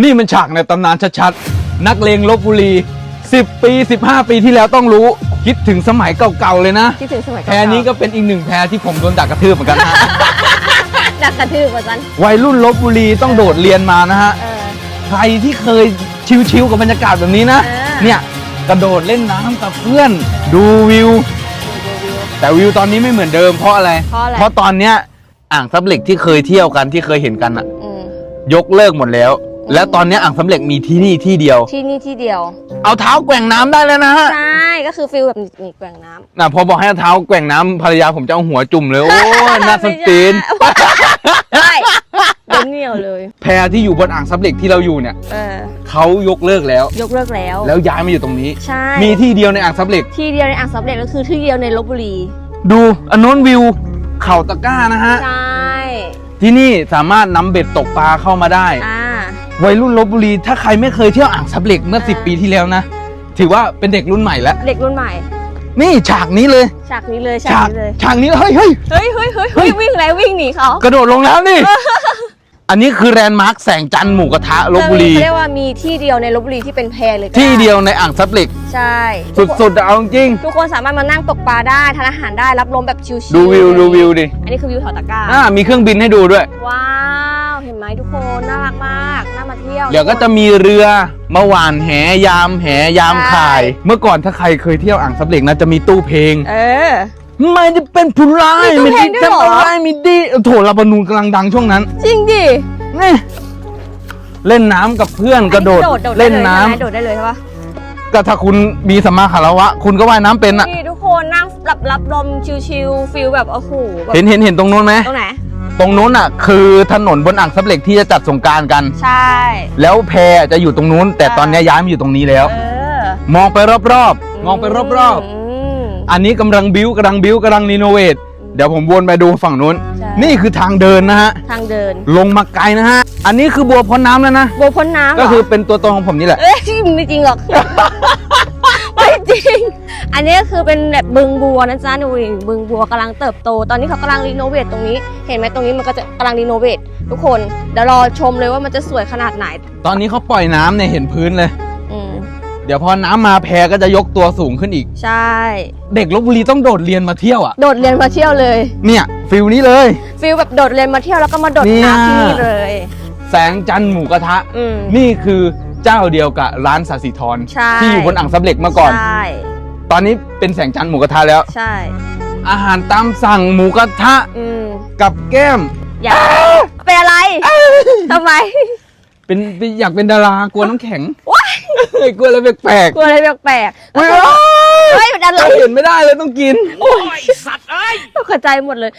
นี่มันฉากในตำนานชัดๆ นักเลงลบบุรี 10 ปี 15 ปีที่แล้วต้องรู้ คิดถึงสมัยเก่าๆเลยนะ คิดถึงสมัยแพรนี้ก็เป็นอีกหนึ่งแพรที่ผมโดนดักกระทืบเหมือนกันนะ ดักกระทืบว่าจันวัยรุ่นลบบุรีต้องโดดเรียนมานะฮะ เออ ใครที่เคยชิวๆกับบรรยากาศแบบนี้นะ เออ เนี่ยกระโดดเล่นน้ำกับเพื่อนดูวิว ดูวิว แต่วิวตอนนี้ไม่เหมือนเดิมเพราะอะไร เพราะอะไร เพราะตอนเนี้ยอ่างซับเหล็กที่เคยเที่ยวกันที่เคยเห็นกันอะอืมยกเลิกหมดแล้ว แล้วตอนเนี้ยอ่างซับเหล็กมีที่นี่ที่เดียว ที่นี่ที่เดียว เอาเท้าแกว่งน้ำได้แล้วนะฮะใช่ ก็คือฟิลแบบหนีแกว่งน้ำน่ะพอบอกให้เอาเท้าแกว่งน้ำภรรยาผมจะเอาหัวจุ่มเลย โอ้ยน่าสนตีนใช่โดนเหนียวเลย แพรที่อยู่บนอ่างซับเหล็กที่เราอยู่เนี่ยเออ เขายกเลิกแล้ว ยกเลิกแล้ว แล้วย้ายมาอยู่ตรงนี้ ใช่ มีที่เดียวในอ่างซับเหล็กที่เดียวในอ่างซับเหล็กก็คือที่เดียวในลบบุรี ดูอันโน้นวิวเขาตะกร้านะฮะ ใช่ ที่นี่สามารถนำเบ็ดตกปลาเข้ามาได้ อ่า วัยรุ่นลบบุรี ถ้าใครไม่เคยเที่ยวอ่างซับเหล็กเมื่อ 10 ปีที่แล้วนะ ถือว่าเป็นเด็กรุ่นใหม่แล้ว เด็กรุ่นใหม่ นี่ฉากนี้เลย ฉากนี้เลย ฉาฉากกนี้เลย ฉากนี้เฮ้ยเฮ้ยเฮ้ยเฮ้ยเฮ้ยเฮ้ยวิ่งแล้ววิ่งหนีเขากระโดดลงแล้วนี่ อันนี้คือแรนด์มาร์คแสงจันทร์หมูกระทะลบบุรีเขาเรียกว่ามีที่เดียวในลบบุรีที่เป็นแพรเลยก็ไที่เดียวในอ่างซับเหล็ก ใช่ สุดๆอะเอาจริง ทุกคนสามารถมานั่งตกปลาได้ทานอาหารได้รับลมแบบชิลๆดูวิวดูวิวดิ อันนี้คือวิวแถวตะกร้าอ่ามีเครื่องบินให้ดูด้วย ว้าวเห็นไหม ทุกคนน่ารักมากน่ามาเที่ยวเดี๋ยวก็จะมีเรือมาหวานแหยามแหยามข่าย เมื่อก่อนถ้าใครเคยเที่ยวอ่างซับเหล็กนะจะมีตู้เพลง เออไม่ได้เป็นผู้ร้ายมีตู้ไม่เพลได้งด้วยเหรอทำอะไรไม่ดีโถลาบานูนกำลังดังช่วงนั้น จริงดินี่เล่นน้ำกับเพื่อนกระโดดโดดเล่นน้ำได้เลยใช่ไหมโดดได้เลยใช่ปะก็ถ้าคุณมีสมมาคารวะ คุณก็ว่ายน้ำเป็นอะนี่ทุกคนนั่งรับรับลมชิลๆฟิลแบบโอ้โหแบบเห็นเห็นเห็นตรงนู้นไหมตรงไหน ตรงนู้นอะ คือถนนบนอ่างซับเหล็กที่จะจัดสงกรารกัน ใช่ แล้วแพจะอยู่ตรงนู้น แต่ตอนนี้ย้ายมาอยู่ตรงนี้แล้ว เออมองไปรอบๆ มองไปรอบม ๆ อันนี้กำลังบิ้วกำลังบิ้วกำลังรีโนเวทเดี๋ยวผมวนไปดูฝั่งนู้น ใช่ นี่คือทางเดินนะฮะ ทางเดินลงมาไกลนะฮะ อันนี้คือบัวพ้นน้ำแล้วนะบัวพ้นน้ำเหรก็คือเป็นตัวตนของผมนี่แหละ เอ้ยไม่จริงหรอก ไม่จริง อันนี้ก็คือเป็นแบบบึงบัวนะจ๊ะดูดิบึงบัวกำลังเติบโต ตอนนี้เขากำลังรีโนเวทตรงนี้ เห็นไหมตรงนี้มันก็จะกำลังรีโนเวททุกคน เดี๋ยวรอชมเลยว่ามันจะสวยขนาดไหน ตอนนี้เขาปล่อยน้ำเนี่ยเห็นพื้นเลย อืมเดี๋ยวพอน้ำมาแพก็จะยกตัวสูงขึ้นอีก ใช่ เด็กลบบุรีต้องโดดเรียนมาเที่ยวอะ โดดเรียนมาเที่ยวเลย เนี่ยฟิลนี้เลย ฟิลแบบโดดเรียนมาเที่ยวแล้วก็มาโดดเนี่ยน้ำที่นี่เลย แสงจันทร์หมูกระทะ อืม นี่คือ เจ้าเดียวกับร้านสาสิธรใช่ ที่อยู่บนอ่างซับเหล็กเมื่อก่อน ใช่ตอนนี้เป็นแสงจันทร์หมูกระทะแล้ว ใช่อาหารตามสั่งหมูกระทะอืมกับแก้ม อยากเป็นอะไรทำไมเป็นเป็นอยากเป็นดารากลัวน้ำแข็งว้ายกลัวอะไรแปลกกลัวอะไรแปลกๆเฮ้ยๆเฮ้ยเป็นอะไรเห็นไม่ได้เลยต้องกินตกใจหมดเลย